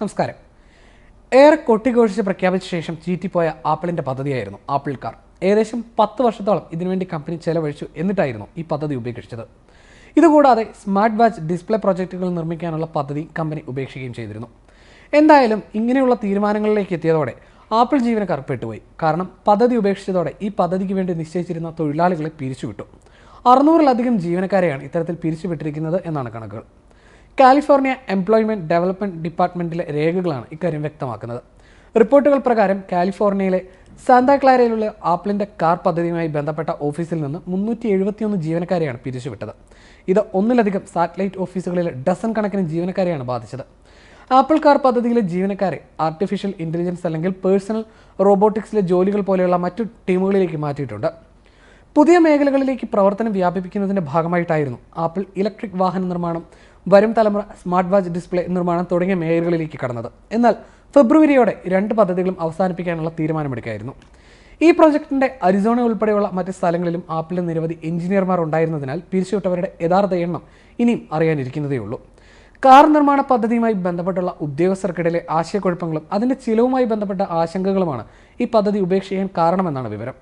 നമസ്കാരം. ഏറെ കൊട്ടിഘോഷിച്ച് പ്രഖ്യാപിച്ച ശേഷം ചീറ്റിപ്പോയ ആപ്പിളിന്റെ പദ്ധതിയായിരുന്നു ആപ്പിൾ കാർ ഏകദേശം പത്ത് വർഷത്തോളം ഇതിനുവേണ്ടി കമ്പനി ചെലവഴിച്ചു എന്നിട്ടായിരുന്നു ഈ പദ്ധതി ഉപേക്ഷിച്ചത്. ഇതുകൂടാതെ സ്മാർട്ട് വാച്ച് ഡിസ്പ്ലേ പ്രൊജക്റ്റുകൾ നിർമ്മിക്കാനുള്ള പദ്ധതി കമ്പനി ഉപേക്ഷിക്കുകയും ചെയ്തിരുന്നു. എന്തായാലും ഇങ്ങനെയുള്ള തീരുമാനങ്ങളിലേക്ക് എത്തിയതോടെ ആപ്പിൾ ജീവനക്കാർ പെട്ടുപോയി. കാരണം പദ്ധതി ഉപേക്ഷിച്ചതോടെ ഈ പദ്ധതിക്ക് വേണ്ടി നിശ്ചയിച്ചിരുന്ന തൊഴിലാളികളെ പിരിച്ചുവിട്ടു. അറുന്നൂറിലധികം ജീവനക്കാരെയാണ് ഇത്തരത്തിൽ പിരിച്ചുവിട്ടിരിക്കുന്നത് എന്നാണ് കണക്കുകൾ. കാലിഫോർണിയ എംപ്ലോയ്മെന്റ് ഡെവലപ്മെന്റ് ഡിപ്പാർട്ട്മെന്റിലെ രേഖകളാണ് ഇക്കാര്യം വ്യക്തമാക്കുന്നത്. റിപ്പോർട്ടുകൾ പ്രകാരം കാലിഫോർണിയയിലെ സാന്താക്ലാരയിലുള്ള ആപ്പിളിന്റെ കാർ പദ്ധതിയുമായി ബന്ധപ്പെട്ട ഓഫീസിൽ നിന്ന് മുന്നൂറ്റി എഴുപത്തിയൊന്ന് ജീവനക്കാരെയാണ് പിരിച്ചുവിട്ടത്. ഇത് ഒന്നിലധികം സാറ്റലൈറ്റ് ഓഫീസുകളിലെ ഡസൺ കണക്കിന് ജീവനക്കാരെയാണ് ബാധിച്ചത്. ആപ്പിൾ കാർ പദ്ധതിയിലെ ജീവനക്കാരെ ആർട്ടിഫിഷ്യൽ ഇന്റലിജൻസ് അല്ലെങ്കിൽ പേഴ്സണൽ റോബോട്ടിക്സിലെ ജോലികൾ പോലെയുള്ള മറ്റു ടീമുകളിലേക്ക് മാറ്റിയിട്ടുണ്ട്. പുതിയ മേഖലകളിലേക്ക് പ്രവർത്തനം വ്യാപിപ്പിക്കുന്നതിന്റെ ഭാഗമായിട്ടായിരുന്നു ആപ്പിൾ ഇലക്ട്രിക് വാഹന നിർമ്മാണം വരും തലമുറ സ്മാർട്ട് വാച്ച് ഡിസ്പ്ലേ നിർമ്മാണം തുടങ്ങിയ മേഖലകളിലേക്ക് കടന്നത്. എന്നാൽ ഫെബ്രുവരിയോടെ രണ്ട് പദ്ധതികളും അവസാനിപ്പിക്കാനുള്ള തീരുമാനമെടുക്കുകയായിരുന്നു ഈ പ്രൊജക്ടിന്റെ അരിസോണ ഉൾപ്പെടെയുള്ള മറ്റ് സ്ഥലങ്ങളിലും ആപ്പിളിൽ നിരവധി എഞ്ചിനീയർമാർ ഉണ്ടായിരുന്നതിനാൽ പിരിച്ചുവിട്ടവരുടെ യഥാർത്ഥ എണ്ണം ഇനിയും അറിയാനിരിക്കുന്നതേയുള്ളൂ കാർ നിർമ്മാണ പദ്ധതിയുമായി ബന്ധപ്പെട്ടുള്ള ഉദ്യോഗസ്ഥർക്കിടയിലെ ആശയക്കുഴപ്പങ്ങളും അതിന്റെ ചിലവുമായി ബന്ധപ്പെട്ട ആശങ്കകളുമാണ് ഈ പദ്ധതി ഉപേക്ഷിക്കാൻ കാരണമെന്നാണ് വിവരം.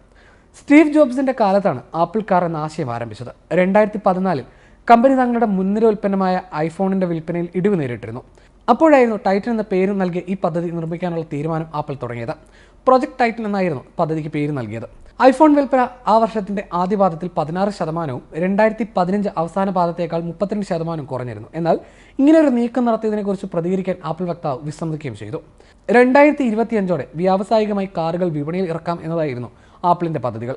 സ്റ്റീവ് ജോബ്സിന്റെ കാലത്താണ് ആപ്പിൾ കാർ എന്ന ആശയം ആരംഭിച്ചത്. രണ്ടായിരത്തി പതിനാലിൽ കമ്പനി തങ്ങളുടെ മുൻനിര ഉൽപ്പന്നമായ ഐഫോണിന്റെ വിൽപ്പനയിൽ ഇടിവ് നേരിട്ടിരുന്നു. അപ്പോഴായിരുന്നു ടൈറ്റൻ എന്ന പേര് നൽകിയ ഈ പദ്ധതി നിർമ്മിക്കാനുള്ള തീരുമാനം ആപ്പിൾ തുടങ്ങിയത്. പ്രൊജക്ട് ടൈറ്റൻ എന്നായിരുന്നു പദ്ധതിക്ക് പേര് നൽകിയത്. ഐഫോൺ വിൽപ്പന ആ വർഷത്തിന്റെ ആദ്യ പാദത്തിൽ പതിനാറ് ശതമാനവും രണ്ടായിരത്തി പതിനഞ്ച് അവസാന പാദത്തേക്കാൾ മുപ്പത്തിരണ്ട് ശതമാനവും കുറഞ്ഞിരുന്നു. എന്നാൽ ഇങ്ങനെ ഒരു നീക്കം നടത്തിയതിനെക്കുറിച്ച് പ്രതികരിക്കാൻ ആപ്പിൾ വക്താവ് വിസമ്മതിക്കുകയും ചെയ്തു. രണ്ടായിരത്തി ഇരുപത്തിയഞ്ചോടെ വ്യാവസായികമായി കാറുകൾ വിപണിയിൽ ഇറക്കാം എന്നതായിരുന്നു ആപ്പിളിന്റെ പദ്ധതികൾ.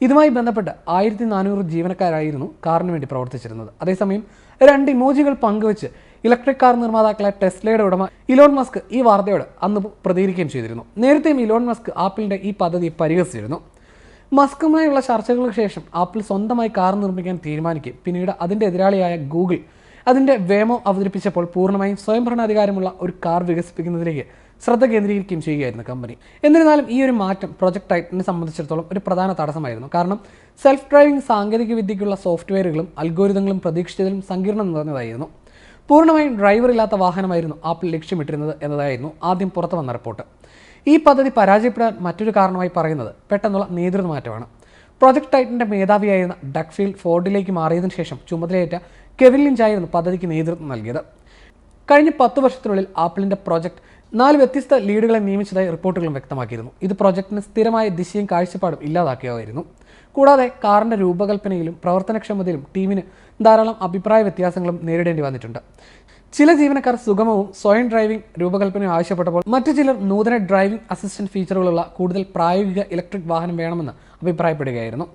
ഇതുമായി ബന്ധപ്പെട്ട് ആയിരത്തി നാനൂറ് ജീവനക്കാരായിരുന്നു കാറിന് വേണ്ടി പ്രവർത്തിച്ചിരുന്നത്. അതേസമയം രണ്ട് ഇമോജികൾ പങ്കുവച്ച് ഇലക്ട്രിക് കാർ നിർമ്മാതാക്കളെ ടെസ്ലയുടെ ഉടമ ഇലോൺ മസ്ക് ഈ വാർത്തയോട് അന്ന് പ്രതികരിക്കുകയും ചെയ്തിരുന്നു. നേരത്തെയും ഇലോൺ മസ്ക് ആപ്പിളിന്റെ ഈ പദ്ധതി പരിഹസിച്ചിരുന്നു. മസ്കുമായുള്ള ചർച്ചകൾക്ക് ശേഷം ആപ്പിൾ സ്വന്തമായി കാർ നിർമ്മിക്കാൻ തീരുമാനിക്കുകയും പിന്നീട് അതിന്റെ എതിരാളിയായ ഗൂഗിൾ അതിന്റെ വേമോ അവതരിപ്പിച്ചപ്പോൾ പൂർണമായും സ്വയംഭരണാധികാരമുള്ള ഒരു കാർ വികസിപ്പിക്കുന്നതിലേക്ക് ശ്രദ്ധ കേന്ദ്രീകരിക്കുകയും ചെയ്യുകയായിരുന്നു കമ്പനി. എന്നിരുന്നാലും ഈ ഒരു മാറ്റം പ്രൊജക്ട് ടൈറ്റിനെ സംബന്ധിച്ചിടത്തോളം ഒരു പ്രധാന തടസ്സമായിരുന്നു. കാരണം സെൽഫ് ഡ്രൈവിംഗ് സാങ്കേതിക വിദ്യയ്ക്കുള്ള സോഫ്റ്റ്വെയറുകളും അൽഗോരിതങ്ങളും പ്രതീക്ഷിച്ചതിലും സങ്കീർണം നിറഞ്ഞതായിരുന്നു. പൂർണമായും ഡ്രൈവർ ഇല്ലാത്ത വാഹനമായിരുന്നു ആപ്പിൾ ലക്ഷ്യമിട്ടിരുന്നത് എന്നതായിരുന്നു ആദ്യം പുറത്തു വന്ന റിപ്പോർട്ട് ഈ പദ്ധതി പരാജയപ്പെടാൻ മറ്റൊരു കാരണമായി പറയുന്നത് പെട്ടെന്നുള്ള നേതൃമാറ്റമാണ് പ്രൊജക്ട് ടൈറ്റിന്റെ മേധാവിയായിരുന്ന ഡക്ഫീൽഡ് ഫോർഡിലേക്ക് മാറിയതിനു ശേഷം ചുമതലയേറ്റ കെവിൻ ലിഞ്ച് ആയിരുന്നു പദ്ധതിക്ക് നേതൃത്വം നൽകിയത്. കഴിഞ്ഞ പത്ത് വർഷത്തിനുള്ളിൽ ആപ്പിളിന്റെ പ്രോജക്റ്റ് നാല് വ്യത്യസ്ത ലീഡുകളെ നിയമിച്ചതായി റിപ്പോർട്ടുകളും വ്യക്തമാക്കിയിരുന്നു. ഇത് പ്രോജക്റ്റിന് സ്ഥിരമായ ദിശയും കാഴ്ചപ്പാടും ഇല്ലാതാക്കുകയായിരുന്നു. കൂടാതെ കാറിന്റെ രൂപകൽപ്പനയിലും പ്രവർത്തനക്ഷമതയിലും ടീമിന് ധാരാളം അഭിപ്രായ വ്യത്യാസങ്ങളും നേരിടേണ്ടി വന്നിട്ടുണ്ട്. ചില ജീവനക്കാർ സുഗമവും സ്വയം ഡ്രൈവിംഗ് രൂപകൽപ്പനയും ആവശ്യപ്പെട്ടപ്പോൾ മറ്റു ചിലർ നൂതന ഡ്രൈവിംഗ് അസിസ്റ്റന്റ് ഫീച്ചറുകളുള്ള കൂടുതൽ പ്രായോഗിക ഇലക്ട്രിക് വാഹനം വേണമെന്ന് അഭിപ്രായപ്പെടുകയായിരുന്നു.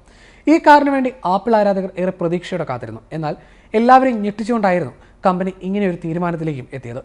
ഈ കാറിന് വേണ്ടി ആപ്പിൾ ആരാധകർ ഏറെ പ്രതീക്ഷയോടെ കാത്തിരുന്നു. എന്നാൽ എല്ലാവരെയും ഞെട്ടിച്ചുകൊണ്ടായിരുന്നു കമ്പനി ഇങ്ങനെ ഒരു തീരുമാനത്തിലേക്കും എത്തിയത്.